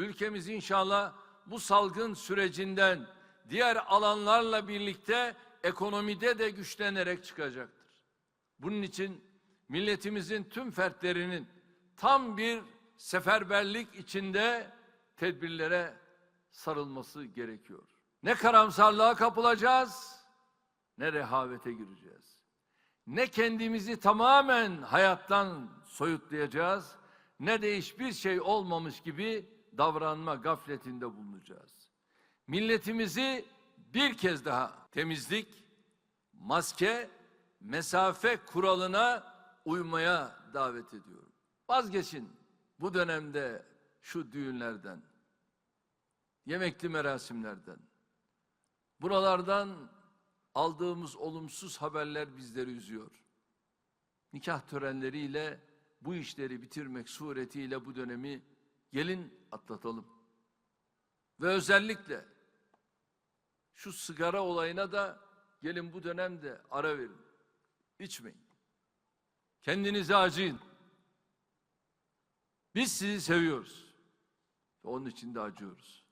ülkemiz inşallah bu salgın sürecinden diğer alanlarla birlikte ekonomide de güçlenerek çıkacaktır. Bunun için milletimizin tüm fertlerinin tam bir seferberlik içinde tedbirlere sarılması gerekiyor. Ne karamsarlığa kapılacağız ne rehavete gireceğiz. Ne kendimizi tamamen hayattan soyutlayacağız ne de hiçbir şey olmamış gibi davranma gafletinde bulunacağız. Milletimizi bir kez daha temizlik, maske, mesafe kuralına uymaya davet ediyorum. Vazgeçin bu dönemde şu düğünlerden, yemekli merasimlerden. Buralardan aldığımız olumsuz haberler bizleri üzüyor. Nikah törenleriyle bu işleri bitirmek suretiyle bu dönemi gelin atlatalım. Ve özellikle şu sigara olayına da gelin bu dönemde ara verin. İçmeyin. Kendinize acıyın. Biz sizi seviyoruz. Onun için de acıyoruz.